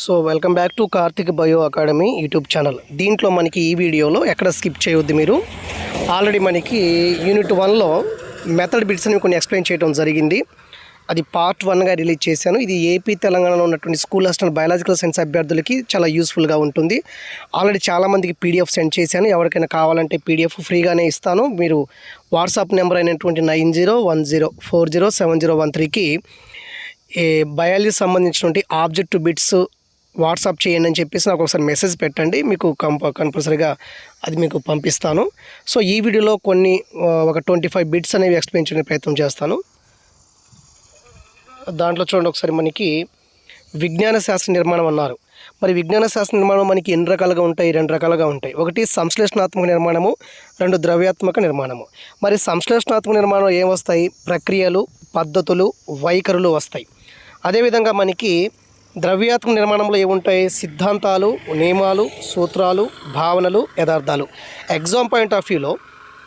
So welcome back to Karthik bio academy YouTube channel. దీంట్లో మనకి ఈ వీడియోలో ఎక్కడ స్కిప్ చేయొద్దు మీరు. ఆల్రెడీ మనకి యూనిట్ వన్లో మెథడ్ బిట్స్ అని కొన్ని ఎక్స్ప్లెయిన్ చేయడం జరిగింది. అది పార్ట్ వన్గా రిలీజ్ చేశాను. ఇది ఏపీ తెలంగాణలో ఉన్నటువంటి స్కూల్ అసిస్టెంట్ బయాలజికల్ సైన్స్ అభ్యర్థులకి చాలా యూస్ఫుల్గా ఉంటుంది. ఆల్రెడీ చాలామందికి పీడిఎఫ్ సెండ్ చేశాను. ఎవరికైనా కావాలంటే పీడిఎఫ్ ఫ్రీగానే ఇస్తాను. మీరు వాట్సాప్ నెంబర్ అయినటువంటి nine zero one zero four zero seven zero one త్రీకి బయాలజీ సంబంధించినటువంటి ఆబ్జెక్ట్ బిట్స్ వాట్సాప్ చేయండి అని చెప్పేసి నాకు ఒకసారి మెసేజ్ పెట్టండి. మీకు కంప కంపల్సరీగా అది మీకు పంపిస్తాను. సో ఈ వీడియోలో కొన్ని ఒక ట్వంటీ ఫైవ్ బిట్స్ అనేవి ఎక్స్ప్లెయిన్ చేయడానికి ప్రయత్నం చేస్తాను. దాంట్లో చూడండి ఒకసారి మనకి విజ్ఞాన శాస్త్ర నిర్మాణం అన్నారు. మరి విజ్ఞాన శాస్త్ర నిర్మాణం మనకి ఎన్ని రకాలుగా ఉంటాయి? రెండు రకాలుగా ఉంటాయి. ఒకటి సంశ్లేషణాత్మక నిర్మాణము రెండు ద్రవ్యాత్మక నిర్మాణము. మరి సంశ్లేషణాత్మక నిర్మాణం ఏమొస్తాయి ప్రక్రియలు పద్ధతులు వైఖరులు వస్తాయి. అదేవిధంగా మనకి ద్రవ్యాత్మక నిర్మాణంలో ఏముంటాయి? సిద్ధాంతాలు నియమాలు సూత్రాలు భావనలు యథార్థాలు. ఎగ్జామ్ పాయింట్ ఆఫ్ వ్యూలో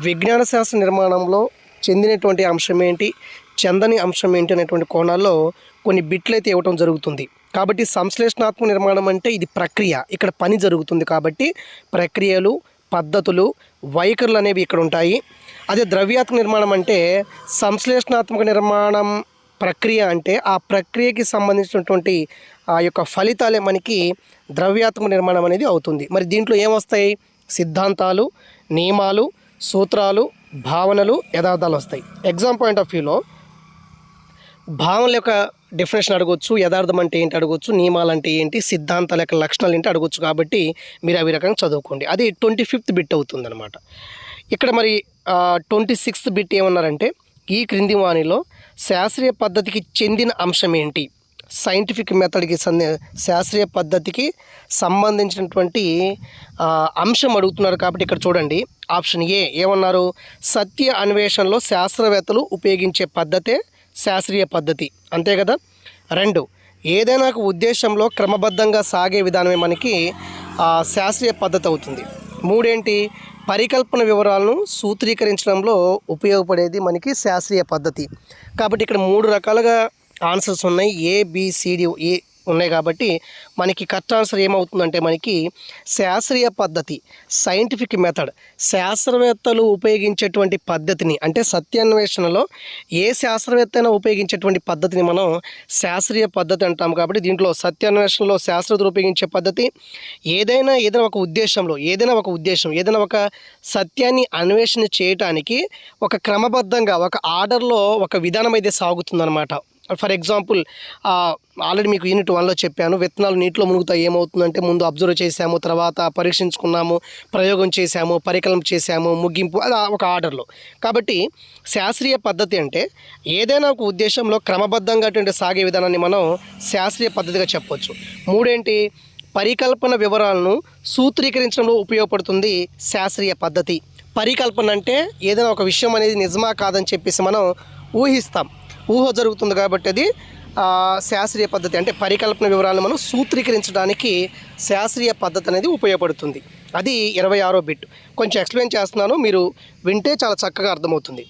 విజ్ఞాన శాస్త్ర నిర్మాణంలో చెందినటువంటి అంశం ఏంటి? చెందని అంశం ఏంటి అనేటువంటి కోణాల్లో కొన్ని బిట్లు అయితే ఇవ్వటం జరుగుతుంది. కాబట్టి సంశ్లేషణాత్మక నిర్మాణం అంటే ఇది ప్రక్రియ. ఇక్కడ పని జరుగుతుంది కాబట్టి ప్రక్రియలు పద్ధతులు వైఖరులు అనేవి ఇక్కడ ఉంటాయి. అదే ద్రవ్యాత్మక నిర్మాణం అంటే సంశ్లేషణాత్మక నిర్మాణం ప్రక్రియ అంటే ఆ ప్రక్రియకి సంబంధించినటువంటి ఆ యొక్క ఫలితాలే మనకి ద్రవ్యాత్మక నిర్మాణం అనేది అవుతుంది. మరి దీంట్లో ఏమొస్తాయి? సిద్ధాంతాలు నియమాలు సూత్రాలు భావనలు యథార్థాలు వస్తాయి. ఎగ్జామ్ పాయింట్ ఆఫ్ వ్యూలో భావనల యొక్క డెఫినేషన్ అడగొచ్చు యథార్థం అంటే ఏంటి అడగొచ్చు నియమాలు అంటే ఏంటి సిద్ధాంతాల యొక్క లక్షణాలు ఏంటి అడగొచ్చు కాబట్టి మీరు అవి రకంగా చదువుకోండి. అది ట్వంటీ ఫిఫ్త్ బిట్ అవుతుందన్నమాట. ఇక్కడ మరి ట్వంటీ సిక్స్త్ బిట్ ఏమన్నారంటే ఈ క్రింది వాణిలో శాస్త్రీయ పద్ధతికి చెందిన అంశం ఏంటి? సైంటిఫిక్ మెథడ్కి సంది శాస్త్రీయ పద్ధతికి సంబంధించినటువంటి అంశం అడుగుతున్నారు కాబట్టి ఇక్కడ చూడండి. ఆప్షన్ ఏ ఏమన్నారు? సత్య అన్వేషణలో శాస్త్రవేత్తలు ఉపయోగించే పద్ధతే శాస్త్రీయ పద్ధతి. అంతే కదా? రెండు ఏదైనా ఒక ఉద్దేశంలో క్రమబద్ధంగా సాగే విధానమే మనకి శాస్త్రీయ పద్ధతి అవుతుంది. మూడేంటి? పరికల్పన వివరాలను సూత్రీకరించడంలో ఉపయోగపడేది మనకి శాస్త్రీయ పద్ధతి. కాబట్టి ఇక్కడ మూడు రకాలుగా ఆన్సర్స్ ఉన్నాయి. ఏబిసిడి ఏ ఉన్నాయి కాబట్టి మనకి కరెక్ట్ ఆన్సర్ ఏమవుతుందంటే మనకి శాస్త్రీయ పద్ధతి సైంటిఫిక్ మెథడ్ శాస్త్రవేత్తలు ఉపయోగించేటువంటి పద్ధతిని అంటే సత్యాన్వేషణలో ఏ శాస్త్రవేత్త అయినా ఉపయోగించేటువంటి పద్ధతిని మనం శాస్త్రీయ పద్ధతి అంటాం కాబట్టి దీంట్లో సత్యాన్వేషణలో శాస్త్రవేత్తలు ఉపయోగించే పద్ధతి ఏదైనా ఏదైనా ఒక ఉద్దేశంలో ఏదైనా ఒక ఉద్దేశం ఏదైనా ఒక సత్యాన్ని అన్వేషణ చేయటానికి ఒక క్రమబద్ధంగా ఒక ఆర్డర్లో ఒక విధానం అయితే సాగుతుందన్నమాట. ఫర్ ఎగ్జాంపుల్ ఆల్రెడీ మీకు యూనిట్ వన్లో చెప్పాను విత్తనాలు నీటిలో మునుగుతాయి ఏమవుతుందంటే ముందు అబ్జర్వ్ చేశాము తర్వాత పరీక్షించుకున్నాము ప్రయోగం చేశాము పరికలం చేశాము ముగింపు అది ఒక ఆర్డర్లో. కాబట్టి శాస్త్రీయ పద్ధతి అంటే ఏదైనా ఒక ఉద్దేశంలో క్రమబద్ధంగా అటువంటి సాగే విధానాన్ని మనం శాస్త్రీయ పద్ధతిగా చెప్పవచ్చు మూడేంటి? పరికల్పన వివరాలను సూత్రీకరించడంలో ఉపయోగపడుతుంది శాస్త్రీయ పద్ధతి. పరికల్పన అంటే ఏదైనా ఒక విషయం అనేది నిజమా కాదని చెప్పేసి మనం ఊహిస్తాం. ఊహ జరుగుతుంది కాబట్టి అది శాస్త్రీయ పద్ధతి అంటే పరికల్పన వివరాలను మనం సూత్రీకరించడానికి శాస్త్రీయ పద్ధతి అనేది ఉపయోగపడుతుంది. అది ఇరవై ఆరో బిట్. కొంచెం ఎక్స్ప్లెయిన్ చేస్తున్నాను మీరు వింటే చాలా చక్కగా అర్థమవుతుంది.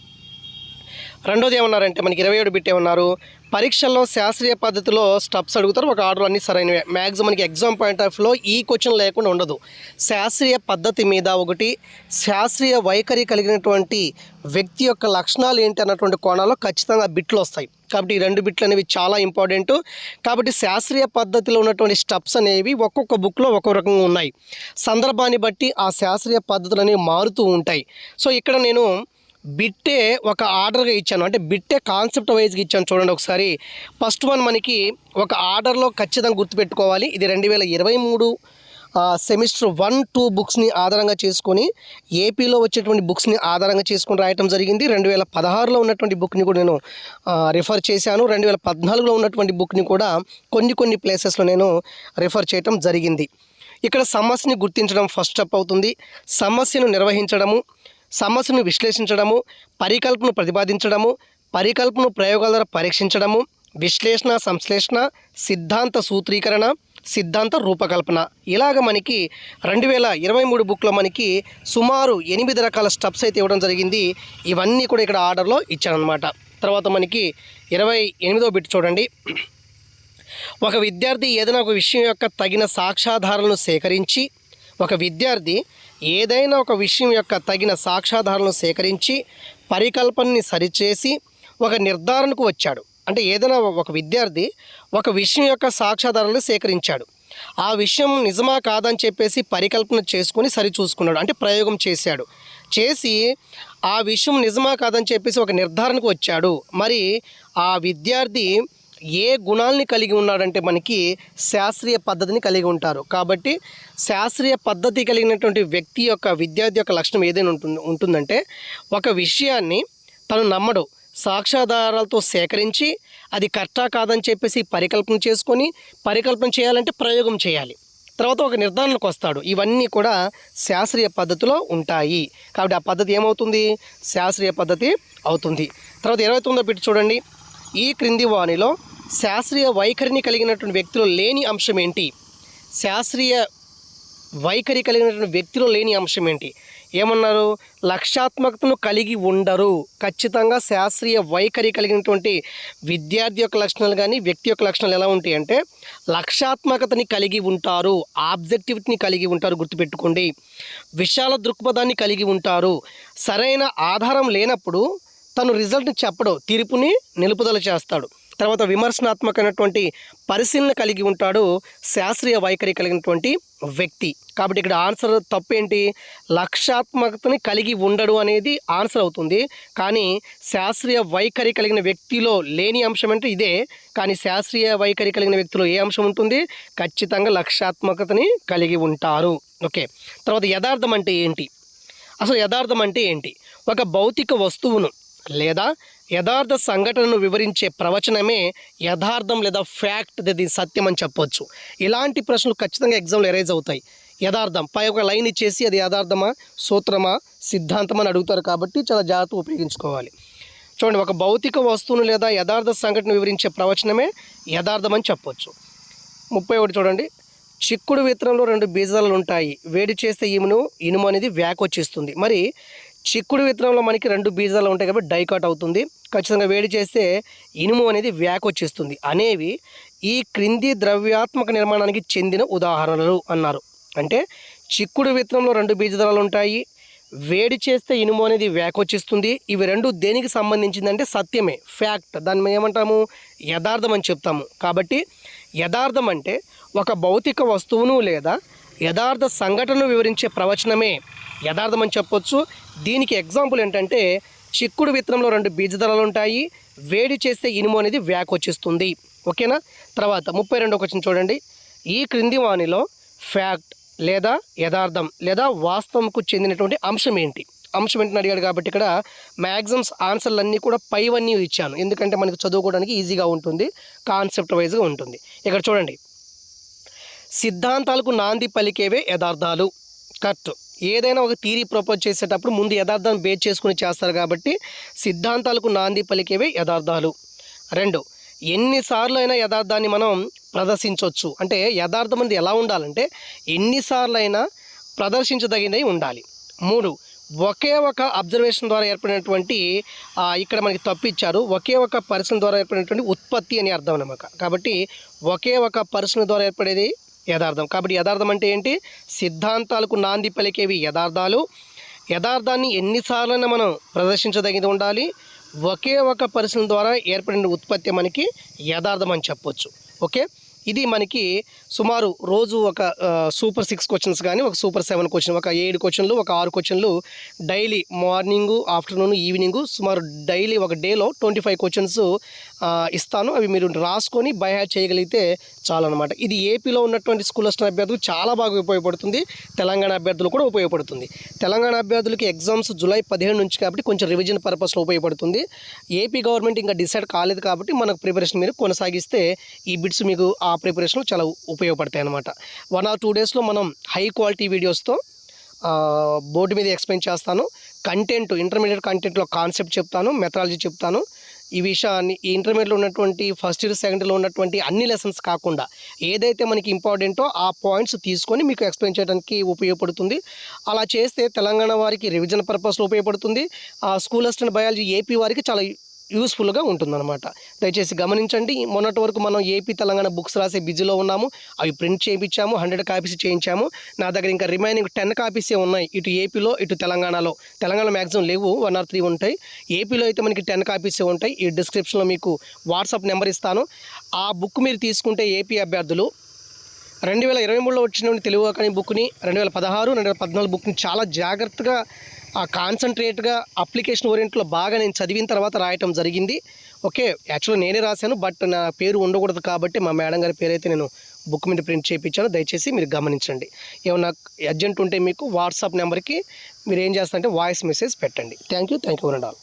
రెండోది ఏమన్నారంటే మనకి ఇరవై ఏడు బిట్ ఏమన్నారు? పరీక్షల్లో శాస్త్రీయ పద్ధతిలో స్టెప్స్ అడుగుతారు ఒక ఆర్డర్ అన్ని సరైనవే. మ్యాక్సిమం మనకి ఎగ్జామ్ పాయింట్ ఆఫ్లో ఈ క్వశ్చన్ లేకుండా ఉండదు. శాస్త్రీయ పద్ధతి మీద ఒకటి శాస్త్రీయ వైఖరి కలిగినటువంటి వ్యక్తి యొక్క లక్షణాలు ఏంటి అన్నటువంటి కోణాల్లో ఖచ్చితంగా బిట్లు వస్తాయి. కాబట్టి ఈ రెండు బిట్లు అనేవి చాలా ఇంపార్టెంట్. కాబట్టి శాస్త్రీయ పద్ధతిలో ఉన్నటువంటి స్టెప్స్ అనేవి ఒక్కొక్క బుక్లో ఒక్కొక్క రకంగా ఉన్నాయి. సందర్భాన్ని బట్టి ఆ శాస్త్రీయ పద్ధతులు అనేవి మారుతూ ఉంటాయి. సో ఇక్కడ నేను బిట్టే ఒక ఆర్డర్గా ఇచ్చాను. అంటే బిట్టే కాన్సెప్ట్ వైజ్గా ఇచ్చాను చూడండి ఒకసారి. ఫస్ట్ వన్ మనకి ఒక ఆర్డర్లో ఖచ్చితంగా గుర్తుపెట్టుకోవాలి. ఇది రెండు వేల ఇరవై మూడు సెమిస్టర్ వన్ టూ బుక్స్ని ఆధారంగా చేసుకొని ఏపీలో వచ్చేటువంటి బుక్స్ని ఆధారంగా చేసుకొని రాయటం జరిగింది. రెండు వేల పదహారులో ఉన్నటువంటి బుక్ని కూడా నేను రిఫర్ చేశాను. రెండు వేల పద్నాలుగులో ఉన్నటువంటి బుక్ని కూడా కొన్ని కొన్ని ప్లేసెస్లో నేను రిఫర్ చేయటం జరిగింది. ఇక్కడ సమస్యని గుర్తించడం ఫస్ట్ స్టెప్ అవుతుంది. సమస్యను నిర్వహించడము సమస్యను విశ్లేషించడము పరికల్పను ప్రతిపాదించడము పరికల్పను ప్రయోగాల ద్వారా పరీక్షించడము విశ్లేషణ సంశ్లేషణ సిద్ధాంత సూత్రీకరణ సిద్ధాంత రూపకల్పన. ఇలాగ మనకి రెండు వేల ఇరవై మూడు బుక్లో మనకి సుమారు ఎనిమిది రకాల స్టెప్స్ అయితే ఇవ్వడం జరిగింది. ఇవన్నీ కూడా ఇక్కడ ఆర్డర్లో ఇచ్చానమాట తర్వాత మనకి ఇరవై ఎనిమిదో బిట్ చూడండి. ఒక విద్యార్థి ఏదైనా ఒక విషయం యొక్క తగిన సాక్ష్యాధారాలను సేకరించి ఒక విద్యార్థి ఏదైనా ఒక విషయం యొక్క తగిన సాక్ష్యాధారాలను సేకరించి పరికల్పనని సరిచేసి ఒక నిర్ధారణకు వచ్చాడు. అంటే ఏదైనా ఒక విద్యార్థి ఒక విషయం యొక్క సాక్ష్యాధారాలను సేకరించాడు. ఆ విషయం నిజమా కాదని చెప్పేసి పరికల్పన చేసుకొని సరిచూసుకున్నాడు. అంటే ప్రయోగం చేశాడు. చేసి ఆ విషయం నిజమా కాదని చెప్పేసి ఒక నిర్ధారణకు వచ్చాడు. మరి ఆ విద్యార్థి ఏ గుణాలని కలిగి ఉన్నాడంటే మనకి శాస్త్రీయ పద్ధతిని కలిగి ఉంటారు. కాబట్టి శాస్త్రీయ పద్ధతి కలిగినటువంటి వ్యక్తి యొక్క విద్యార్థి యొక్క లక్షణం ఏదైనా ఉంటుంది ఉంటుందంటే ఒక విషయాన్ని తను నమ్మడు. సాక్ష్యాధారాలతో సేకరించి అది కరెక్టా కాదని చెప్పేసి పరికల్పన చేసుకొని పరికల్పన చేయాలంటే ప్రయోగం చేయాలి. తర్వాత ఒక నిర్ధారణకు వస్తాడు. ఇవన్నీ కూడా శాస్త్రీయ పద్ధతిలో ఉంటాయి. కాబట్టి ఆ పద్ధతి ఏమవుతుంది? శాస్త్రీయ పద్ధతి అవుతుంది. తర్వాత ఇరవై తొమ్మిదో పెట్టి చూడండి. ఈ క్రింది వాణిలో శాస్త్రీయ వైఖరిని కలిగినటువంటి వ్యక్తిలో లేని అంశం ఏంటి? శాస్త్రీయ వైఖరి కలిగినటువంటి వ్యక్తిలో లేని అంశం ఏంటి? ఏమన్నారు? లక్ష్యాత్మకతను కలిగి ఉండరు. ఖచ్చితంగా శాస్త్రీయ వైఖరి కలిగినటువంటి విద్యార్థి యొక్క లక్షణాలు కానీ వ్యక్తి యొక్క లక్షణాలు ఎలా ఉంటాయి అంటే లక్ష్యాత్మకతని కలిగి ఉంటారు. ఆబ్జెక్టివిటీని కలిగి ఉంటారు గుర్తుపెట్టుకోండి. విశాల దృక్పథాన్ని కలిగి ఉంటారు. సరైన ఆధారం లేనప్పుడు తను రిజల్ట్ని చెప్పడు. తీర్పుని నిలుపుదల చేస్తాడు. తర్వాత విమర్శనాత్మకమైనటువంటి పరిశీలన కలిగి ఉంటాడు శాస్త్రీయ వైఖరి కలిగినటువంటి వ్యక్తి. కాబట్టి ఇక్కడ ఆన్సర్ తప్పేంటి? లక్ష్యాత్మకతని కలిగి ఉండడు అనేది ఆన్సర్ అవుతుంది. కానీ శాస్త్రీయ వైఖరి కలిగిన వ్యక్తిలో లేని అంశం అంటే ఇదే. కానీ శాస్త్రీయ వైఖరి కలిగిన వ్యక్తిలో ఏ అంశం ఉంటుంది? ఖచ్చితంగా లక్ష్యాత్మకతని కలిగి ఉంటారు. ఓకే. తర్వాత యథార్థం అంటే ఏంటి? అసలు యథార్థం అంటే ఏంటి? ఒక భౌతిక వస్తువును లేదా యథార్థ సంఘటనను వివరించే ప్రవచనమే యథార్థం లేదా ఫ్యాక్ట్ ఇది సత్యం అని చెప్పొచ్చు. ఇలాంటి ప్రశ్నలు ఖచ్చితంగా ఎగ్జామ్లో ఎరేజ్ అవుతాయి. యథార్థం. పై ఒక లైన్ ఇచ్చేసి అది యథార్థమా సూత్రమా సిద్ధాంతం అని అడుగుతారు కాబట్టి చాలా జాగ్రత్త ఉపయోగించుకోవాలి. చూడండి ఒక భౌతిక వస్తువును లేదా యథార్థ సంఘటన వివరించే ప్రవచనమే యథార్థం అని చెప్పొచ్చు. ముప్పై ఒకటి చూడండి. చిక్కుడు విత్తనంలో రెండు బీజాలు ఉంటాయి. వేడి చేస్తే ఇమును ఇనుము అనేది వ్యాకొచ్చిస్తుంది. మరి చిక్కుడు విత్తనంలో మనకి రెండు బీజాలు ఉంటాయి కాబట్టి డైకాట్ అవుతుంది. ఖచ్చితంగా వేడి చేస్తే ఇనుము అనేది వ్యాకొచ్చిస్తుంది అనేవి ఈ క్రింది ద్రవ్యాత్మక నిర్మాణానికి చెందిన ఉదాహరణలు అన్నారు. అంటే చిక్కుడు విత్తనంలో రెండు బీజదళాలు ఉంటాయి. వేడి చేస్తే ఇనుము అనేది వ్యాకొచ్చిస్తుంది ఇవి రెండు దేనికి సంబంధించిందంటే సత్యమే ఫ్యాక్ట్. దాన్ని మేము ఏమంటాము? యథార్థం అని చెప్తాము. కాబట్టి యథార్థం అంటే ఒక భౌతిక వస్తువును లేదా యథార్థ సంఘటనను వివరించే ప్రవచనమే యథార్థమని చెప్పొచ్చు. దీనికి ఎగ్జాంపుల్ ఏంటంటే చిక్కుడు విత్తనంలో రెండు బీజదళాలు ఉంటాయి వేడి చేస్తే ఇనుము అనేది వ్యాకొచ్చిస్తుంది ఓకేనా? తర్వాత ముప్పై రెండో క్వశ్చన్ చూడండి. ఈ క్రింది వాణిలో ఫ్యాక్ట్ లేదా యథార్థం లేదా వాస్తవంకు చెందినటువంటి అంశం ఏంటి? అంశం ఏంటని అడిగాడు కాబట్టి ఇక్కడ మ్యాక్సిమమ్స్ ఆన్సర్లు అన్నీ కూడా పైవన్నీ ఇచ్చాను. ఎందుకంటే మనకి చదువుకోవడానికి ఈజీగా ఉంటుంది కాన్సెప్ట్ వైజ్గా ఉంటుంది. ఇక్కడ చూడండి. సిద్ధాంతాలకు నాంది పలికేవే యథార్థాలు. కట్ ఏదైనా ఒక థీరీ ప్రపోజ్ చేసేటప్పుడు ముందు యథార్థాన్ని బేస్ చేసుకుని చేస్తారు కాబట్టి సిద్ధాంతాలకు నాంది పలికేవే యథార్థాలు. రెండు. ఎన్నిసార్లు అయినా యథార్థాన్ని మనం ప్రదర్శించవచ్చు అంటే యథార్థం అనేది ఎలా ఉండాలంటే ఎన్నిసార్లు అయినా ప్రదర్శించదగినవి ఉండాలి. మూడు. ఒకే ఒక అబ్జర్వేషన్ ద్వారా ఏర్పడినటువంటి ఇక్కడ మనకి తప్పిచ్చారు ఒకే ఒక పరిశ్రమ ద్వారా ఏర్పడినటువంటి ఉత్పత్తి అని అర్థం అనమాట కాబట్టి ఒకే ఒక పరిశ్రమ ద్వారా ఏర్పడేది యథార్థం. కాబట్టి యథార్థం అంటే ఏంటి? సిద్ధాంతాలకు నాంది పలికేవి యథార్థాలు. యథార్థాన్ని ఎన్నిసార్లైనా మనం ప్రదర్శించదగినది ఉండాలి. ఒకే ఒక పరిశీలన ద్వారా ఏర్పడిన ఉత్పత్తి మనకి యథార్థం అని చెప్పొచ్చు. ఓకే? ఇది మనకి సుమారు రోజు ఒక సూపర్ సిక్స్ క్వశ్చన్స్ కానీ ఒక సూపర్ సెవెన్ క్వశ్చన్ ఒక ఏడు క్వశ్చన్లు ఒక ఆరు క్వశ్చన్లు డైలీ మార్నింగు ఆఫ్టర్నూన్ ఈవినింగ్ సుమారు డైలీ ఒక డేలో ట్వంటీ ఫైవ్ క్వశ్చన్స్ ఇస్తాను. అవి మీరు రాసుకొని బై చేయగలిగితే చాలన్నమాట. అనమాట ఇది ఏపీలో ఉన్నటువంటి స్కూల్ వస్తున్న అభ్యర్థులు చాలా బాగా ఉపయోగపడుతుంది. తెలంగాణ అభ్యర్థులు కూడా ఉపయోగపడుతుంది. తెలంగాణ అభ్యర్థులకి ఎగ్జామ్స్ జూలై పదిహేను నుంచి కాబట్టి కొంచెం రివిజన్ పర్పస్లో ఉపయోగపడుతుంది. ఏపీ గవర్నమెంట్ ఇంకా డిసైడ్ కాలేదు కాబట్టి మనకు ప్రిపరేషన్ మీరు కొనసాగిస్తే ఈ బిట్స్ మీకు ఆ ప్రిపరేషన్లో చాలా ఉపయోగపడతాయి అనమాట వన్ ఆర్ టూ డేస్లో మనం హై క్వాలిటీ వీడియోస్తో బోర్డు మీద ఎక్స్ప్లెయిన్ చేస్తాను. కంటెంట్ ఇంటర్మీడియట్ కంటెంట్లో కాన్సెప్ట్ చెప్తాను మెథడాలజీ చెప్తాను. ఈ విషయాన్ని ఈ ఇంటర్మీడియట్లో ఉన్నటువంటి ఫస్ట్ ఇయర్ సెకండ్ ఇయర్లో ఉన్నటువంటి అన్ని లెసన్స్ కాకుండా ఏదైతే మనకి ఇంపార్టెంటో ఆ పాయింట్స్ తీసుకొని మీకు ఎక్స్ప్లెయిన్ చేయడానికి ఉపయోగపడుతుంది. అలా చేస్తే తెలంగాణ వారికి రివిజన్ పర్పస్లో ఉపయోగపడుతుంది. ఆ స్కూల్ అసిస్టెంట్ బయాలజీ ఏపీ వారికి చాలా యూస్ఫుల్గా ఉంటుందన్నమాట. దయచేసి గమనించండి. మొన్నటి వరకు మనం ఏపీ తెలంగాణ బుక్స్ రాసే బిజీలో ఉన్నాము. అవి ప్రింట్ చేయించాము హండ్రెడ్ కాపీస్ చేయించాము. నా దగ్గర ఇంకా రిమైనింగ్ టెన్ కాపీసే ఉన్నాయి. ఇటు ఏపీలో ఇటు తెలంగాణలో. తెలంగాణ మ్యాక్సిమం లేవు. వన్ ఆర్ త్రీ ఉంటాయి. ఏపీలో అయితే మనకి టెన్ కాపీసే ఉంటాయి. ఈ డిస్క్రిప్షన్లో మీకు వాట్సాప్ నెంబర్ ఇస్తాను. ఆ బుక్ మీరు తీసుకుంటే ఏపీ అభ్యర్థులు రెండు వేల ఇరవై మూడులో వచ్చినటువంటి తెలుగు కానీ బుక్ని రెండు వేల పదహారు రెండు వేల పద్నాలుగు బుక్ని చాలా జాగ్రత్తగా ఆ కాన్సన్ట్రేట్గా అప్లికేషన్ ఓరియంట్లో బాగా నేను చదివిన తర్వాత రాయటం జరిగింది. ఓకే యాక్చువల్గా నేనే రాశాను బట్ నా పేరు ఉండకూడదు కాబట్టి మా మేడం గారి పేరు అయితే నేను బుక్ మీద ప్రింట్ చేయించాను. దయచేసి మీరు గమనించండి. ఏమన్నా అర్జెంట్ ఉంటే మీకు వాట్సాప్ నెంబర్కి మీరు ఏం చేస్తారంటే వాయిస్ మెసేజ్ పెట్టండి. Thank you thank you all